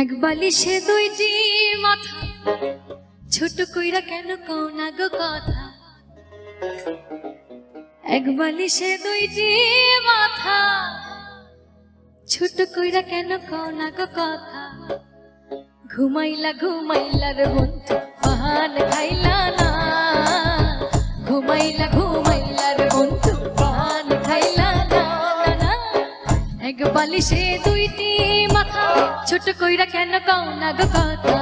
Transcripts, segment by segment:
এক বালিশে দুইটি মাথা। ছোট কইরা কেন কও না গো কথা? এক বালিশে দুইটি মাথা। ছোট কইরা কেন কও না গো কথা? ঘুমাইলা ঘুমাইলা রে বন্ধু পাহান খাইলা না। ঘুমাইলা ঘুমাইলা বন্ধু পাহান খাইলা না। এক বালিশে দুইটি মাথা ছোট কইরা কেন কও না গো কথা?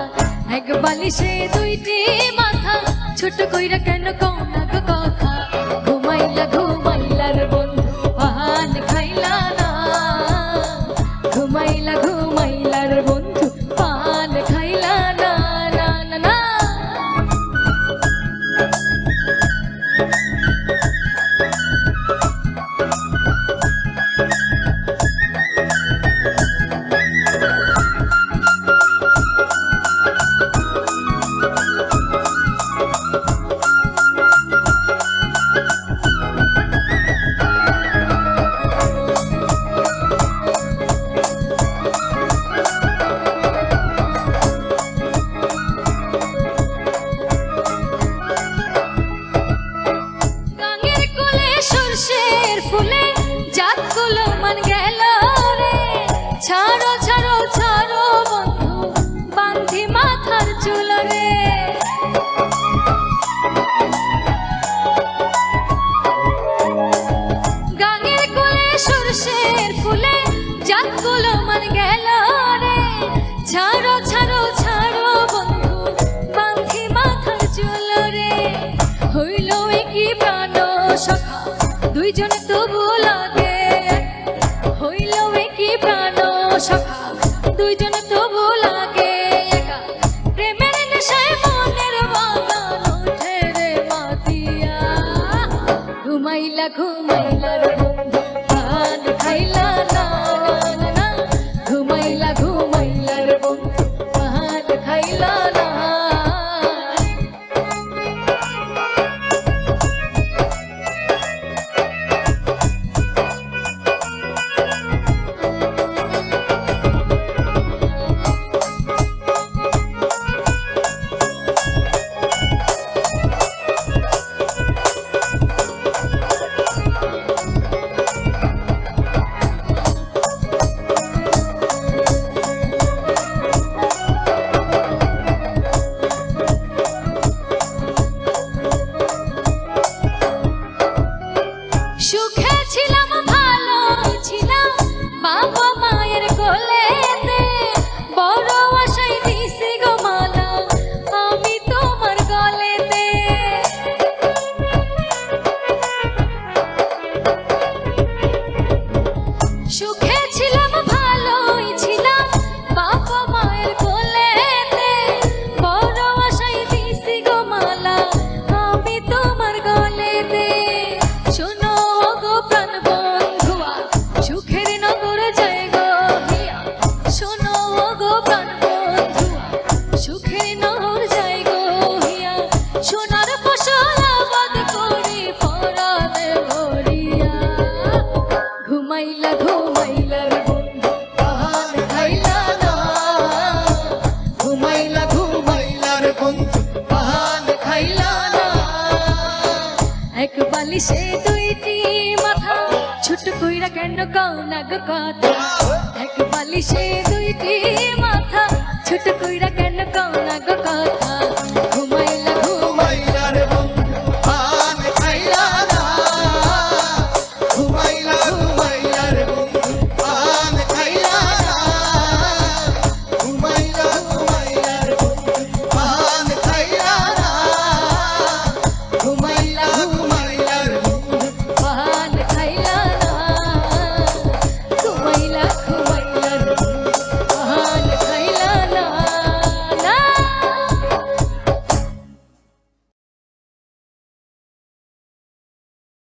এক বালিশে দুইটি মাথা, ছোট কইরা কেন কও ফুলে জাতগুলো মান গেল রে। ছাড়ো ছাড়ো ছাড়ো বন্ধু বান্ধি মাথার চুল রে। গাঙের কোলে সরষের ফুলে জাতগুলো মান গেল রে। ছাড়ো ছাড়ো ছাড়ো দুইজন তবু লাগে। হইল কি প্রাণ সখা, দুইজন তবু লাগে। একা প্রেমের নেশায় মনের ঘুমাইলা ঘুমাইলা রে খাইলা না। সুখে ছোট কইরা কেন কও না কথা? এক বালিশে দুইটি মাথা ছোট কইরা